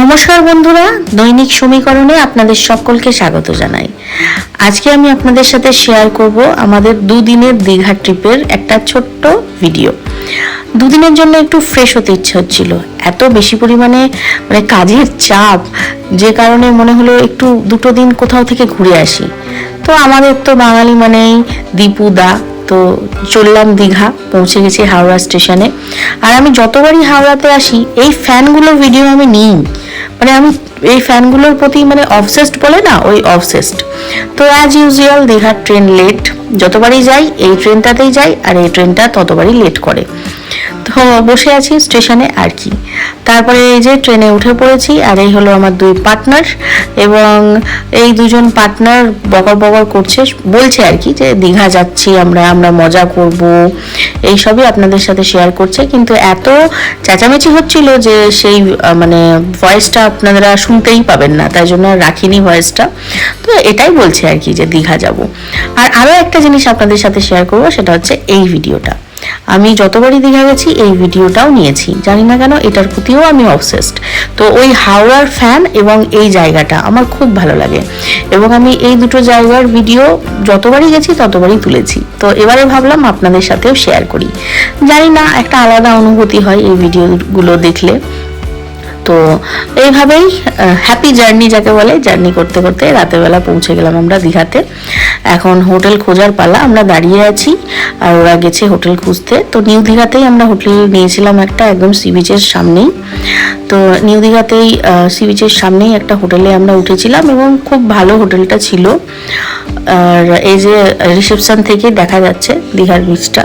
নমস্কার বন্ধুরা, দৈনিক সমীকরণে আপনাদের সকলকে স্বাগত জানাই। আজকে আমি আপনাদের সাথে শেয়ার করব আমাদের দুদিনের দীঘা ট্রিপের একটা ছোট্ট ভিডিও দুদিনের জন্য একটু ফ্রেশ হতে ইচ্ছে হচ্ছিল। এত বেশি পরিমাণে মানে কাজের চাপ, যে কারণে মনে হলো একটু দুটো দিন কোথাও থেকে ঘুরে আসি। তো আমাদের তো বাঙালি মানেই দীপু দা তো চললাম দীঘা, পৌঁছে গেছি হাওড়া স্টেশনে। আর আমি যতবারই হাওড়াতে আসি, এই ফ্যানগুলোর ভিডিও আমি নিই। মানে আমি এই ফ্যানগুলোর প্রতি মানে অবসেসড বলে না, ওই অবসেসড তো অ্যাজ ইউজুয়াল দীঘার ট্রেন লেট যতবারই যাই, এই ট্রেনটাতেই যাই, আর এই ট্রেনটা ততবারই লেট করে। বসে আছি স্টেশনে আর কি। তারপরে এই যে ট্রেনে উঠে পড়েছি আর এই হলো আমার দুই পার্টনার এবং এই দুজন পার্টনার বকর বকর করছে, বলছে আর কি যে দীঘা যাচ্ছি আমরা আমরা মজা করব। এই সবই আপনাদের সাথে শেয়ার করছে। কিন্তু এত চেঁচামেচি হচ্ছিল যে সেই মানে ভয়েসটা আপনারা শুনতেই পাবেন না। তাই জন্য রাখিনি ভয়েসটা তো এটাই বলছে আর কি যে দীঘা যাব। আর আরও একটা জিনিস আপনাদের সাথে শেয়ার করব, সেটা হচ্ছে এই ভিডিওটা আমি যতবারই দীঘা গেছি, এই ভিডিওটাও নিয়েছি। জানি না কেন, এটার প্রতিও আমি অবসেসড তো ওই হাওড়ার ফ্যান এবং এই জায়গাটা আমার খুব ভালো লাগে। এবং আমি এই দুটো জায়গার ভিডিও যতবারই গেছি, ততবারই তুলেছি। তো এবারে ভাবলাম আপনাদের সাথেও শেয়ার করি। জানি না, একটা আলাদা অনুভূতি হয় এই ভিডিওগুলো দেখলে। তো এইভাবেই হ্যাপি জার্নি যাকে বলে জার্নি করতে করতে রাতের বেলা পৌঁছে গেলাম আমরা দীঘাতে। এখন হোটেল খোঁজার পালা, আমরা দাঁড়িয়ে আছি আর ওরা গেছে হোটেল খুঁজতে। তো নিউ দীঘাতেই আমরা হোটেল নিয়েছিলাম একটা একদম সি বিচের সামনেই। তো নিউ দীঘাতেই সি বিচের সামনেই একটা হোটেলে আমরা উঠেছিলাম এবং খুব ভালো হোটেলটা ছিল। আর এই যে রিসেপশন থেকে দেখা যাচ্ছে দীঘার বিচটা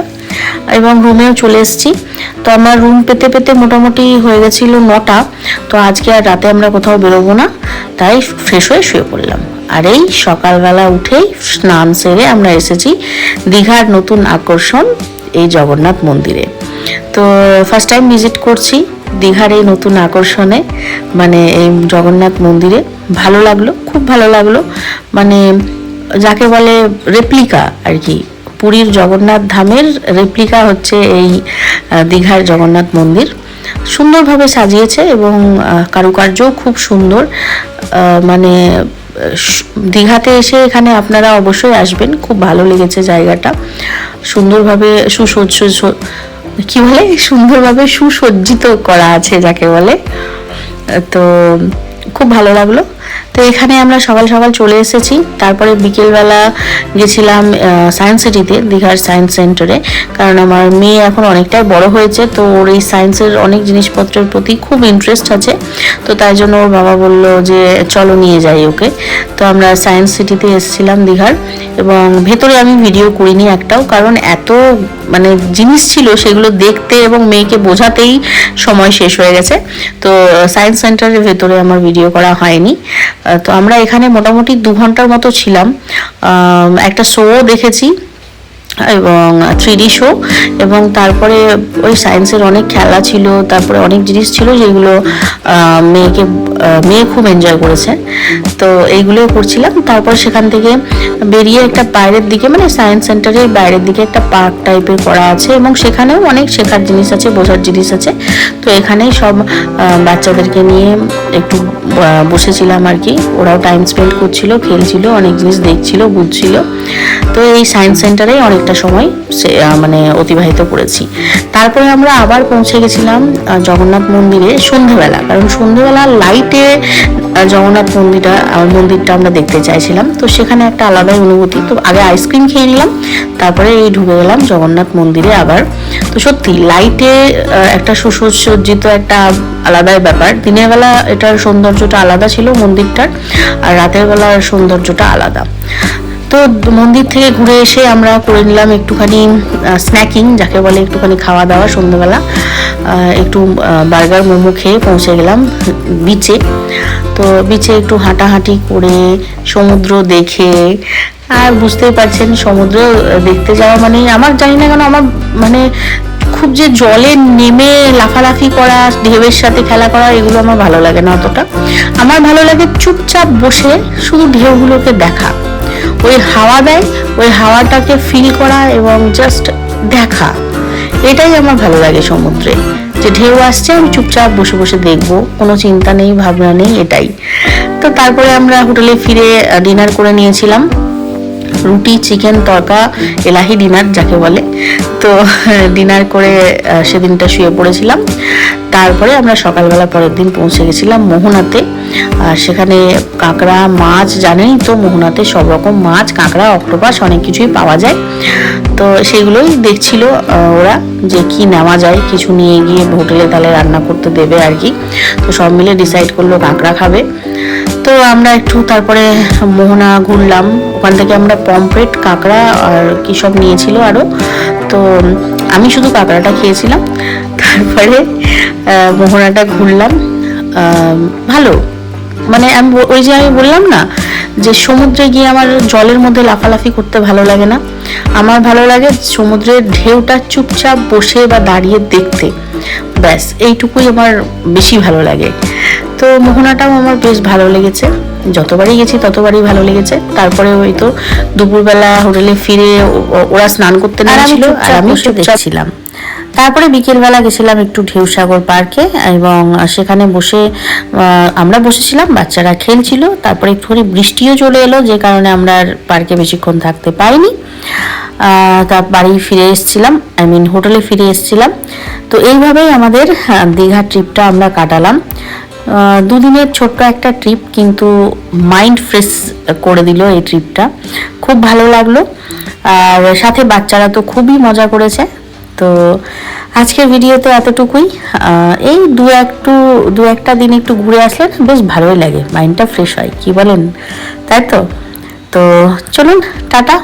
এবং রুমেও চলে এসেছি। তো আমার রুম পেতে পেতে মোটামুটি হয়ে গেছিল নটা। তো আজকে আর রাতে আমরা কোথাও বেরোবো না। তাই ফ্রেশ হয়ে শুয়ে পড়লাম। আর এই সকালবেলা উঠেই স্নান সেরে আমরা এসেছি দীঘার নতুন আকর্ষণ, এই জগন্নাথ মন্দিরে। তো ফার্স্ট টাইম ভিজিট করছি দীঘার এই নতুন আকর্ষণে মানে এই জগন্নাথ মন্দিরে। ভালো লাগল, খুব ভালো লাগল। মানে যাকে বলে রেপ্লিকা আর কি। পুরীর জগন্নাথ ধামের রেপ্লিকা হচ্ছে এই দীঘার জগন্নাথ মন্দির। সুন্দরভাবে সাজিয়েছে এবং কারুকার্যও খুব সুন্দর। মানে দীঘাতে এসে এখানে আপনারা অবশ্যই আসবেন। খুব ভালো লেগেছে জায়গাটা। সুন্দরভাবে সুসজ্জ কি বলে? সুন্দরভাবে সুসজ্জিত করা আছে, যাকে বলে। তো, খুব ভালো লাগল। তো এখানে আমরা সকাল সকাল চলে এসেছি। তারপরে বিকেলবেলা গেছিলাম সায়েন্স সিটিতে দীঘার সায়েন্স সেন্টারে কারণ আমার মেয়ে এখন অনেকটাই বড় হয়েছে, তো ওর এই সায়েন্সের অনেক জিনিসপত্রের প্রতি খুব ইন্টারেস্ট আছে। তো তাই জন্য ওর বাবা বলল যে, চলো নিয়ে যাই ওকে। তো আমরা সায়েন্স সিটিতে এসেছিলাম দীঘার এবং ভেতরে আমি ভিডিও করিনি একটাও, কারণ এত মানে জিনিস ছিল সেগুলো দেখতে এবং মেয়েকে বোঝাতেই সময় শেষ হয়ে গেছে। তো সায়েন্স সেন্টারের ভেতরে আমার ভিডিও করা হয়নি। তো আমরা এখানে মোটামুটি দু ঘণ্টার মতো ছিলাম। একটা শো দেখেছি। এবং থ্রি ডি শো এবং তারপরে ওই সায়েন্সের অনেক খেলা ছিল, তারপরে অনেক জিনিস ছিল যেগুলো মেয়েকে মেয়ে খুব এনজয় করেছে। তো এইগুলোও করছিলাম। তারপর সেখান থেকে বেরিয়ে একটা বাইরের দিকে মানে সায়েন্স সেন্টারের বাইরের দিকে একটা পার্ক টাইপের করা আছে এবং সেখানেও অনেক শেখার জিনিস আছে, বোঝার জিনিস আছে। তো এখানেই সব বাচ্চাদেরকে নিয়ে একটু বসেছিলাম আর কি। ওরাও টাইম স্পেন্ড করছিল, খেলছিল, অনেক জিনিস দেখছিল, বুঝছিল। তো এই সায়েন্স সেন্টারেই অনেকটা সময় সে মানে অতিবাহিত করেছি। তারপরে আমরা আবার পৌঁছে গেছিলাম জগন্নাথ মন্দিরে সন্ধেবেলা। কারণ সন্ধেবেলা লাইটে জগন্নাথ মন্দিরটা মন্দিরটা আমরা দেখতে চাইছিলাম। তো সেখানে একটা আলাদাই অনুভূতি। তো আগে আইসক্রিম খেয়ে নিলাম, তারপরে এই ঢুকে গেলাম জগন্নাথ মন্দিরে আবার। তো সত্যি লাইটে একটা সুসজ্জিত একটা আলাদাই ব্যাপার। দিনের বেলা এটার সৌন্দর্যটা আলাদা ছিল মন্দিরটার আর রাতের বেলার সৌন্দর্যটা আলাদা। তো মন্দির থেকে ঘুরে এসে আমরা করে নিলাম একটুখানি স্ন্যাকিং যাকে বলে একটুখানি খাওয়া দাওয়া সন্ধ্যেবেলা একটু বার্গার মোমো খেয়ে পৌঁছে গেলাম বিচে তো বিচে একটু হাঁটাহাঁটি করে, সমুদ্র দেখে, আর বুঝতেই পারছেন সমুদ্র দেখতে যাওয়া মানে আমার জানি না কেন আমার মানে খুব যে জলে নেমে লাফালাফি করা, ঢেউয়ের সাথে খেলা করা, এগুলো আমার ভালো লাগে না অতটা। আমার ভালো লাগে চুপচাপ বসে শুধু ঢেউগুলোকে দেখা। ওই হাওয়া দেয়, ওই হাওয়াটাকে ফিল করা এবং জাস্ট দেখা। এটাই আমার ভালো লাগে সমুদ্রে। যে ঢেউ আসছে, আমি চুপচাপ বসে বসে দেখব, কোনো চিন্তা নেই, ভাবনা নেই, এটাই। তো তারপরে আমরা হোটেলে ফিরে ডিনার করে নিয়েছিলাম। রুটি, চিকেন, তরকা, এলাহি, ডিনার, যাকে বলে। তো, ডিনার করে সেদিনটা শুয়ে পড়েছিলাম। তারপরে আমরা সকালবেলা পরের দিন পৌঁছে গেছিলাম মোহনাতে। আর সেখানে কাঁকড়া, মাছ, জানেনই তো, মোহনাতে সব রকম মাছ, কাঁকড়া, অক্টোপাস অনেক কিছুই পাওয়া যায়। তো সেগুলোই দেখছিল ওরা যে কি নেওয়া যায়, কিছু নিয়ে গিয়ে হোটেলে তাহলে রান্না করতে দেবে আর কি। তো সব মিলে ডিসাইড করল কাঁকড়া খাবে। তো আমরা একটু তারপরে মোহনা ঘুরলাম। ওখান থেকে আমরা পমফ্রেট, কাঁকড়া আর কি সব নিয়েছিল আরও তো আমি শুধু কাঁকড়াটা খেয়েছিলাম। তারপরে মোহনাটা ঘুরলাম। ভালো। মানে আমি ওই যে আমি বললাম না, যে সমুদ্রে গিয়ে আমার জলের মধ্যে লাফালাফি করতে ভালো লাগে না। আমার ভালো লাগে সমুদ্রের ঢেউটা চুপচাপ বসে বা দাঁড়িয়ে দেখতে। ব্যাস, এইটুকুই আমার বেশি ভালো লাগে। তো মোহনাটাও আমার বেশ ভালো লেগেছে। যতবারই গেছি ততবারই ভালো লেগেছে। তারপরে ওই তো দুপুরবেলা হোটেলে ফিরে ওরা স্নান করতে আমি আর আমি চুপচাপ দেখছিলাম। তারপরে বিকেলবেলা গেছিলাম একটু ঢেউসাগর পার্কে এবং সেখানে বসে আমরা বসেছিলাম বাচ্চারা খেলছিল তারপরে একটুখানি বৃষ্টিও চলে এলো যে কারণে আমরা পার্কে বেশিক্ষণ থাকতে পারিনি। তার বাড়ি ফিরে এসেছিলাম আই মিন হোটেলে ফিরে এসেছিলাম। তো এইভাবেই আমাদের দীঘা ট্রিপটা আমরা কাটালাম। দুদিনের ছোট্ট একটা ট্রিপ কিন্তু মাইন্ড ফ্রেশ করে দিল এই ট্রিপটা খুব ভালো লাগল। আর সাথে বাচ্চারা তো খুবই মজা করেছে। তো আজকের ভিডিওতে এতটুকুই। এই দু একটু, দু একটা দিন একটু ঘুরে আসলে বেশ ভালোই লাগে। মাইন্ডটা ফ্রেশ হয়, কি বলেন? তাই তো? তো চলুন, টাটা।